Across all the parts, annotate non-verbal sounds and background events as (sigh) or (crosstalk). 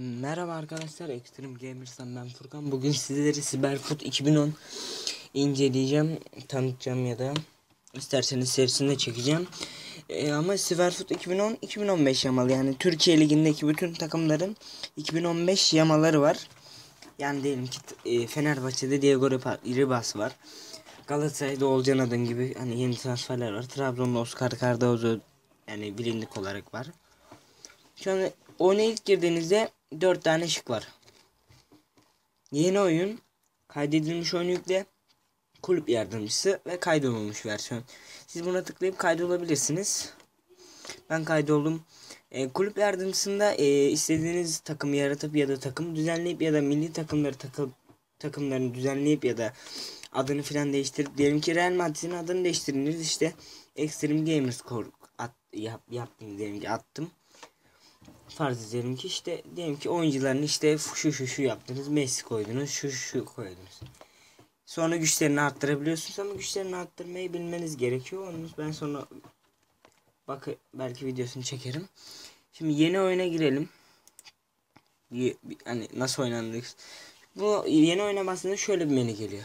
Merhaba arkadaşlar Extreme Gamers'tan ben Furkan. Bugün sizleri Cyberfoot 2010 inceleyeceğim, tanıtacağım ya da isterseniz serisinde çekeceğim. Ee, ama Cyberfoot 2010 2015 yamalı yani Türkiye ligindeki bütün takımların 2015 yamaları var. Yani diyelim ki e, Fenerbahçe'de Diego Ribas var. Galatasaray'da Olcan Adın gibi hani yeni transferler var. Trabzon'da Oscar Cardozo yani bilindik olarak var. Şu an oyuna ilk girdiğinizde 4 tane şık var. Yeni oyun, kaydedilmiş oyun yükle, kulüp yardımcısı ve kaydolmamış versiyon. Siz buna tıklayıp kaydolabilirsiniz. Ben kaydoldum. E, kulüp yardımcısında e, istediğiniz takımı yaratıp ya da takım düzenleyip ya da milli takımları takıp takımlarını düzenleyip ya da adını filan değiştirip diyelim ki Real Madrid'in adını değiştiriniz işte Extreme Gamers yap, yaptım diyelim ki attım farz edelim ki işte diyelim ki oyuncuların işte şu şu şu yaptınız. Messi koydunuz. Şu şu koydunuz. Sonra güçlerini arttırabiliyorsunuz ama güçlerini arttırmayı bilmeniz gerekiyor. Onu ben sonra bak belki videosunu çekerim. Şimdi yeni oyuna girelim. Hani nasıl oynandık. Bu yeni oyuna bastığında şöyle bir menü geliyor.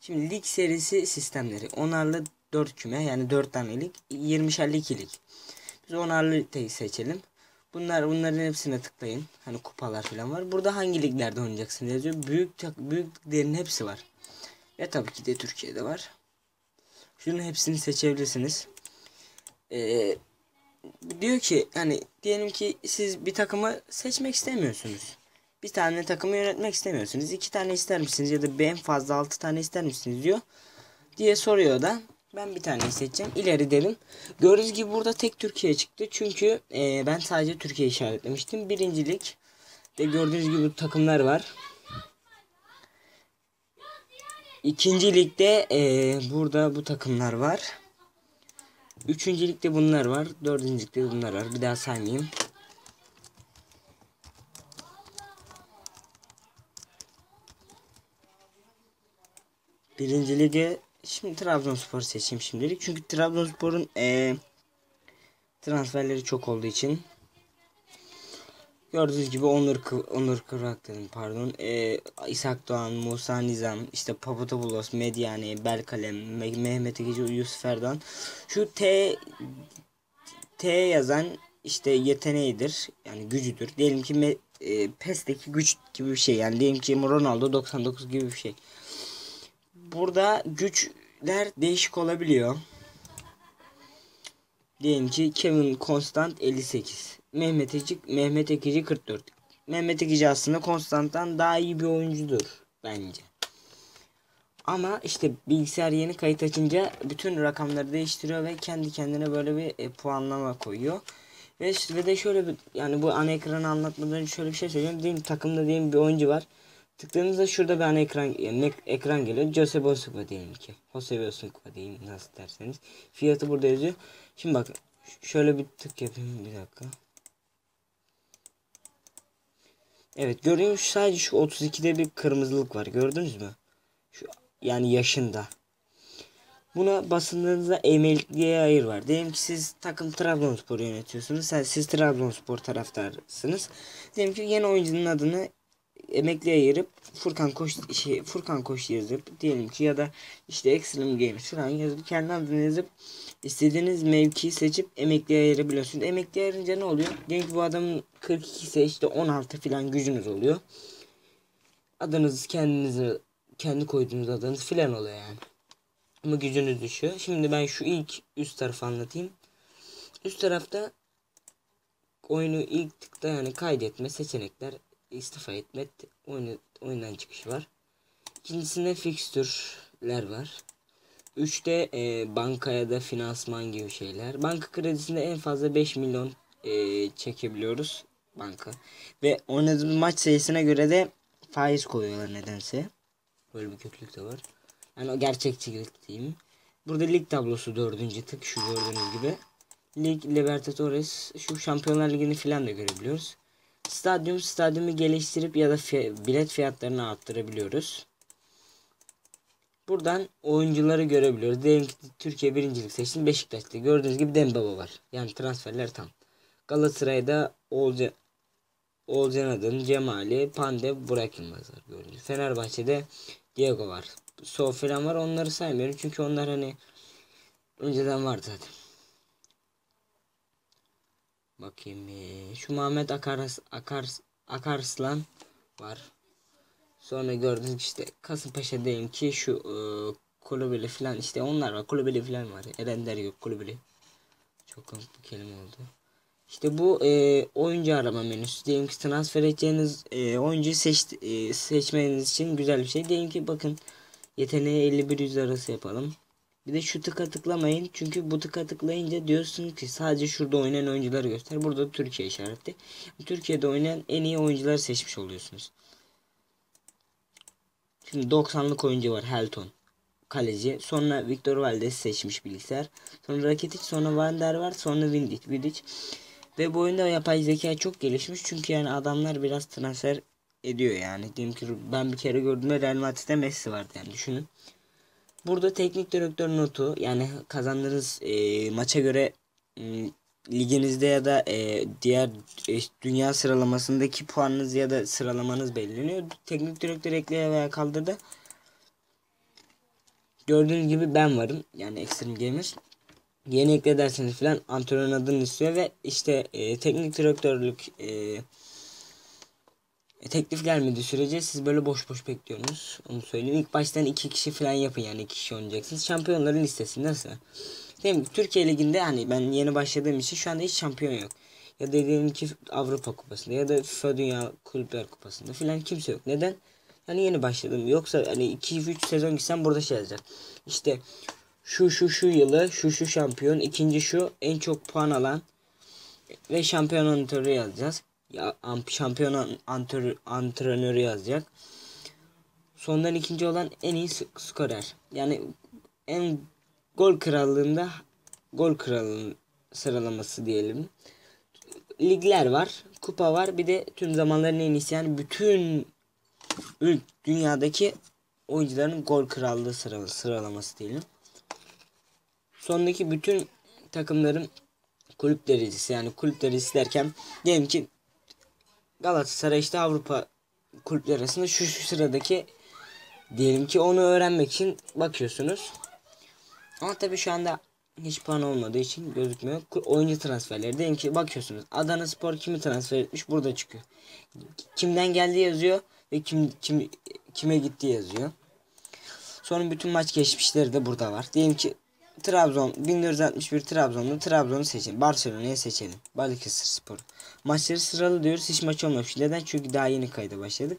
Şimdi lig serisi sistemleri. Onarlı 4 küme yani 4 tane lig. 20'şer 2 lig. Biz onarlı seçelim. Bunlar bunların hepsine tıklayın. Hani kupalar falan var. Burada hangi liglerde oynayacaksın yazıyor. Büyük büyük liglerin hepsi var. Ve tabii ki de Türkiye'de var. Şunun hepsini seçebilirsiniz. Ee, diyor ki hani diyelim ki siz bir takımı seçmek istemiyorsunuz. Bir tane takımı yönetmek istemiyorsunuz. iki tane ister misiniz ya da en fazla altı tane ister misiniz diyor. Diye soruyor da. Ben bir tane seçeceğim. İleri dedim. Gördüğünüz gibi burada tek Türkiye çıktı. Çünkü e, ben sadece Türkiye işaretlemiştim. Birincilik de gördüğünüz gibi takımlar var. İkinci ligde e, burada bu takımlar var. Üçüncü ligde bunlar var. Dördüncü ligde bunlar var. Bir daha saymayayım. Birinci lige Şimdi Trabzonspor seçeyim şimdilik. Çünkü Trabzonspor'un e, transferleri çok olduğu için. Gördüğünüz gibi Onur Onur Kırak dedim pardon. E, İshak Doğan, Musa Nizam, işte Papatopoulos, Medyane, Belkalem, Mehmet Ekici, Yusuf Erdoğan. Şu T T yazan işte yeteneğidir. Yani gücüdür. Diyelim ki me, e, PES'teki güç gibi bir şey. Yani diyelim ki Ronaldo 99 gibi bir şey burada güçler değişik olabiliyor. Diyelim ki Kevin Constant 58. Mehmet Ekici, Mehmet Ekici 44. Mehmet Ekici aslında Constant'tan daha iyi bir oyuncudur bence. Ama işte bilgisayar yeni kayıt açınca bütün rakamları değiştiriyor ve kendi kendine böyle bir e, puanlama koyuyor. Ve, ve de şöyle bir yani bu ana ekranı anlatmadan şöyle bir şey söyleyeyim. Diyelim takımda diyelim bir oyuncu var. Tıkladığınızda şurada bir ana ekran ekran geliyor. Jose Bosuka diyelim ki. Jose Bosuka diyeyim nasıl derseniz. Fiyatı burada yazıyor. Şimdi bak şöyle bir tık yapayım bir dakika. Evet görüyor sadece şu 32'de bir kırmızılık var. Gördünüz mü? Şu yani yaşında. Buna basındığınızda emekliye ayır var. Diyelim ki siz takım Trabzonspor yönetiyorsunuz. Siz, siz Trabzonspor taraftarısınız. Diyelim ki yeni oyuncunun adını emekli ayırıp Furkan Koç şey Furkan Koç yazıp diyelim ki ya da işte Extreme Games falan yazıp kendi adını yazıp istediğiniz mevkiyi seçip emekli ayırabiliyorsunuz. Emekli ayırınca ne oluyor? Ki bu adamın 42 ise işte 16 falan gücünüz oluyor. Adınız kendinizi kendi koyduğunuz adınız filan oluyor yani. Ama gücünüz düşüyor. Şimdi ben şu ilk üst tarafı anlatayım. Üst tarafta oyunu ilk tıkta yani kaydetme seçenekler istifa etme oyunu, oyundan çıkışı var. İkincisinde fikstürler var. Üçte e, banka ya da finansman gibi şeyler. Banka kredisinde en fazla 5 milyon e, çekebiliyoruz banka. Ve oynadığımız maç sayısına göre de faiz koyuyorlar nedense. Böyle bir kötülük de var. Yani o gerçekçilik diyeyim. Burada lig tablosu dördüncü tık şu gördüğünüz gibi. Lig Libertadores şu Şampiyonlar Ligi'ni falan da görebiliyoruz. Stadyum stadyumu geliştirip ya da bilet fiyatlarını arttırabiliyoruz. Buradan oyuncuları görebiliyoruz. Diyelim ki Türkiye birincilik seçtim. Beşiktaş'ta gördüğünüz gibi Dembaba var. Yani transferler tam. Galatasaray'da Olca Oğuzcan Adın, Cemali, Pande, Burak Yılmaz var gördüğünüz. Fenerbahçe'de Diego var. So falan var. Onları saymıyorum çünkü onlar hani önceden vardı zaten. Bakayım. Şu Muhammed Akars, Akars, Akarslan var. Sonra gördüğünüz işte Kasımpaşa diyeyim ki şu e, kulübeli falan işte onlar var. Kulübeli falan var. Erenler yok kulübeli. Çok komik bir kelime oldu. İşte bu e, oyuncu arama menüsü. Diyelim ki transfer edeceğiniz e, oyuncuyu seç, e, seçmeniz için güzel bir şey. Diyelim ki bakın yeteneği 51 yüz arası yapalım. Bir de şu tıka tıklamayın. Çünkü bu tıka tıklayınca diyorsun ki sadece şurada oynayan oyuncuları göster. Burada Türkiye işareti. Türkiye'de oynayan en iyi oyuncuları seçmiş oluyorsunuz. Şimdi 90'lık oyuncu var Helton. Kaleci. Sonra Victor Valdez seçmiş bilgisayar. Sonra Rakitic. Sonra Van der var. Sonra Vidic. Vidic. Ve bu oyunda yapay zeka çok gelişmiş. Çünkü yani adamlar biraz transfer ediyor yani. Diyelim ki ben bir kere gördüğümde Real Madrid'de Messi vardı yani düşünün. Burada teknik direktör notu yani kazandığınız e, maça göre e, liginizde ya da e, diğer e, dünya sıralamasındaki puanınız ya da sıralamanız belirleniyor. Teknik direktör ekleye veya kaldırdı. Gördüğünüz gibi ben varım. Yani Extreme Gamer. Yeni ekle derseniz falan antrenör adını istiyor ve işte e, teknik direktörlük e, teklif gelmediği sürece siz böyle boş boş bekliyorsunuz. Onu söyleyeyim. İlk baştan iki kişi falan yapın yani iki kişi oynayacaksınız. Şampiyonların listesi nasıl? Değil Türkiye Ligi'nde hani ben yeni başladığım için şu anda hiç şampiyon yok. Ya dediğim ki Avrupa Kupası'nda ya da FIFA Dünya Kulüpler Kupası'nda filan kimse yok. Neden? Yani yeni başladım. Yoksa hani 2-3 sezon gitsem burada şey yazacak. İşte şu şu şu yılı şu şu şampiyon ikinci şu en çok puan alan ve şampiyon antrenörü yazacağız. Ya şampiyon antrenör, antrenörü yazacak. Sondan ikinci olan en iyi skorer. Yani en gol krallığında gol kralının sıralaması diyelim. Ligler var, kupa var. Bir de tüm zamanların en iyisi yani bütün dünyadaki oyuncuların gol krallığı sıralaması diyelim. Sondaki bütün takımların kulüp derecesi yani kulüp derecesi derken diyelim ki Galatasaray işte Avrupa kulüpler arasında şu, şu sıradaki diyelim ki onu öğrenmek için bakıyorsunuz. Ama tabii şu anda hiç puan olmadığı için gözükmüyor. Oyuncu transferleri diyelim ki bakıyorsunuz. Adana Spor kimi transfer etmiş burada çıkıyor. Kimden geldi yazıyor ve kim kim kime gitti yazıyor. Sonra bütün maç geçmişleri de burada var. Diyelim ki Trabzon 1461 Trabzon'da Trabzon'u seçelim. Barcelona'yı seçelim. Balıkesir Spor. Maçları sıralı diyoruz. Hiç maç olmamış. Neden? Çünkü daha yeni kayda başladık.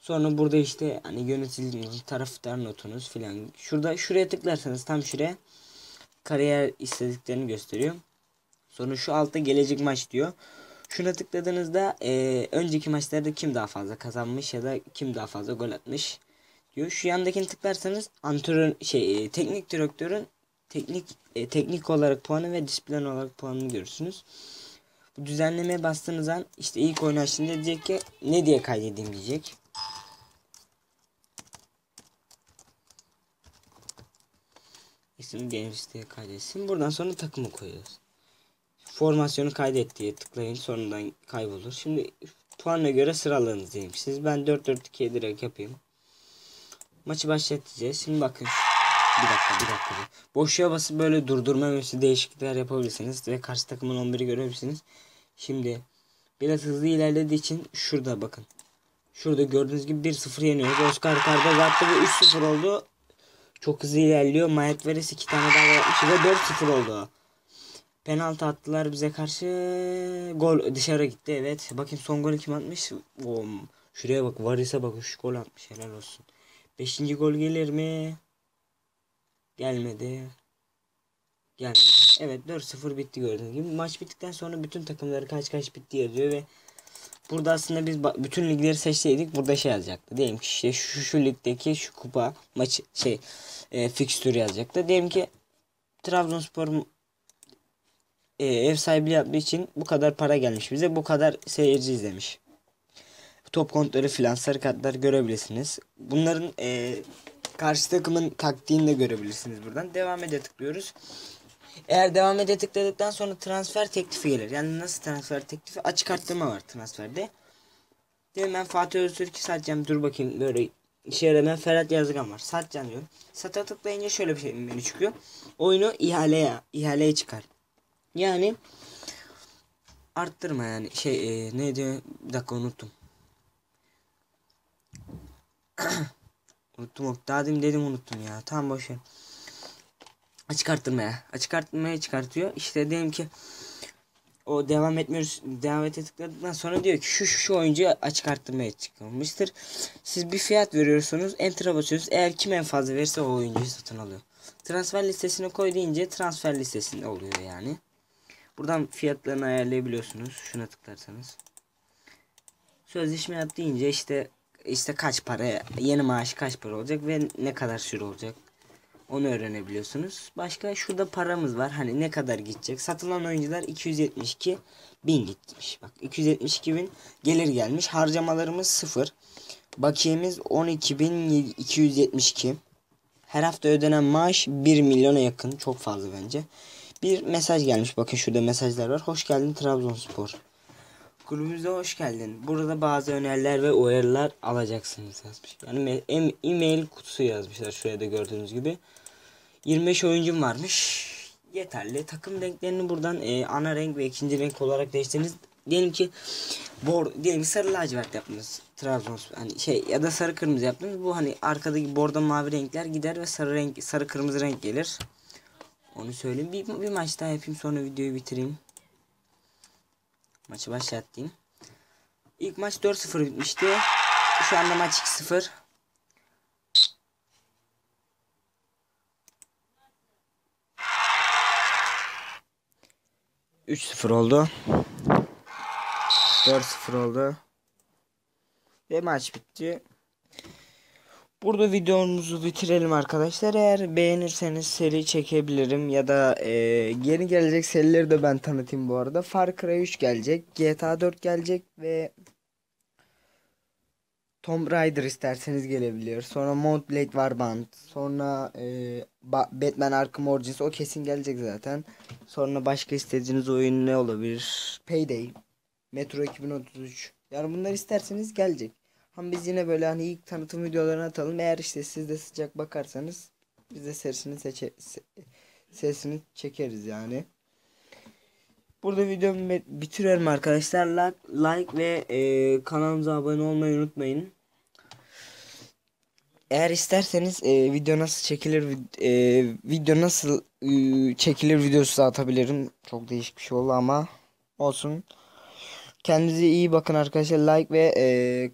Sonra burada işte hani yöneticiniz, taraftar notunuz filan. Şurada şuraya tıklarsanız tam şuraya kariyer istediklerini gösteriyor. Sonra şu altta gelecek maç diyor. Şuna tıkladığınızda e, önceki maçlarda kim daha fazla kazanmış ya da kim daha fazla gol atmış diyor. Şu yandakini tıklarsanız antrenör şey e, teknik direktörün teknik e, teknik olarak puanı ve disiplin olarak puanını görürsünüz. Bu düzenlemeye bastığınız an işte ilk oyun açtığında diyecek ki ne diye kaydedeyim diyecek. İsim Games diye kaydetsin. Buradan sonra takımı koyuyoruz. Formasyonu kaydet diye tıklayın. Sonradan kaybolur. Şimdi puanına göre sıralarınız diyeyim. Siz ben 4-4-2'ye direkt yapayım. Maçı başlatacağız. Şimdi bakın. Bir dakika bir dakika. Boşluğa basıp böyle durdurma menüsü değişiklikler yapabilirsiniz. Ve karşı takımın 11'i görebilirsiniz. Şimdi biraz hızlı ilerlediği için şurada bakın. Şurada gördüğünüz gibi 1-0 yeniyoruz. Oscar Karda attı ve 3-0 oldu. Çok hızlı ilerliyor. Mayet Veres 2 tane daha yapmış ve 4-0 oldu. Penaltı attılar bize karşı. Gol dışarı gitti evet. Bakın son golü kim atmış? O, şuraya bak Varis'e bak şu gol atmış helal olsun. Beşinci gol gelir mi? Gelmedi. Gelmedi. Evet 4-0 bitti gördüğünüz gibi. Maç bittikten sonra bütün takımları kaç kaç bitti yazıyor ve burada aslında biz bütün ligleri seçseydik burada şey yazacaktı. Diyelim ki işte şu, şu ligdeki şu kupa maçı şey e, fikstür yazacaktı. Diyelim ki Trabzonspor e, ev sahibi yaptığı için bu kadar para gelmiş bize. Bu kadar seyirci izlemiş top kontrolü filan sarı kartlar görebilirsiniz. Bunların e, karşı takımın taktiğini de görebilirsiniz buradan. Devam ede tıklıyoruz. Eğer devam ede tıkladıktan sonra transfer teklifi gelir. Yani nasıl transfer teklifi? Açık arttırma var transferde. Diyorum ben Fatih Öztürk'ü satacağım. Dur bakayım böyle işe yaramayan Ferhat Yazgan var. Satacağım diyorum. Sata tıklayınca şöyle bir şey menü çıkıyor. Oyunu ihaleye, ihaleye çıkar. Yani arttırma yani şey e, ne diyor bir dakika unuttum. (clears throat) unuttum daha demin dedim unuttum ya. Tamam boş ver. Açık arttırmaya. Açık arttırmaya çıkartıyor. İşte diyelim ki o devam etmiyoruz. Devam ete tıkladıktan sonra diyor ki şu şu, şu oyuncu açık arttırmaya çıkılmıştır. Siz bir fiyat veriyorsunuz. Enter'a basıyorsunuz. Eğer kim en fazla verirse o oyuncuyu satın alıyor. Transfer listesine koy deyince transfer listesinde oluyor yani. Buradan fiyatlarını ayarlayabiliyorsunuz. Şuna tıklarsanız. Sözleşme yap deyince işte işte kaç para yeni maaş kaç para olacak ve ne kadar süre olacak. Onu öğrenebiliyorsunuz. Başka şurada paramız var. Hani ne kadar gidecek. Satılan oyuncular 272 bin gitmiş. Bak 272 bin gelir gelmiş. Harcamalarımız sıfır. Bakiyemiz 12.272. Her hafta ödenen maaş 1 milyona yakın. Çok fazla bence. Bir mesaj gelmiş. Bakın şurada mesajlar var. Hoş geldin Trabzonspor. Kulübümüze hoş geldin. Burada bazı öneriler ve uyarılar alacaksınız yazmış. Yani e-mail kutusu yazmışlar şuraya da gördüğünüz gibi. 25 oyuncum varmış. Yeterli. Takım renklerini buradan e, ana renk ve ikinci renk olarak değiştiriniz. Diyelim ki bor diyelim ki sarı lacivert yaptınız. Trabzonspor hani şey ya da sarı kırmızı yaptınız. Bu hani arkadaki bordo mavi renkler gider ve sarı renk sarı kırmızı renk gelir. Onu söyleyeyim. Bir, bir maç daha yapayım sonra videoyu bitireyim. Maçı başlattım. İlk maç 4-0 bitmişti. Şu anda maç 2-0. Üç sıfır oldu. 4-0 oldu. Ve maç bitti. Burada videomuzu bitirelim arkadaşlar. Eğer beğenirseniz seri çekebilirim ya da e, yeni gelecek serileri de ben tanıtayım bu arada. Far Cry 3 gelecek, GTA 4 gelecek ve Tomb Raider isterseniz gelebiliyor. Sonra Mount Blade Warband, sonra e, Batman Arkham Origins o kesin gelecek zaten. Sonra başka istediğiniz oyun ne olabilir? Payday, Metro 2033. Yani bunlar isterseniz gelecek. Ama biz yine böyle hani ilk tanıtım videolarını atalım. Eğer işte siz de sıcak bakarsanız biz de sesini seçe sesini çekeriz yani. Burada videomu bitiriyorum arkadaşlar. Like, like ve e, kanalımıza abone olmayı unutmayın. Eğer isterseniz e, video nasıl çekilir e, video nasıl e, çekilir videosu da atabilirim. Çok değişik bir şey oldu ama olsun. Kendinize iyi bakın arkadaşlar. Like ve e,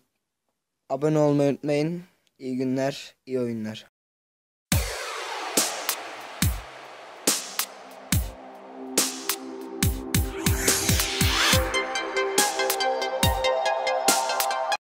Abone olmayı unutmayın. İyi günler, iyi oyunlar.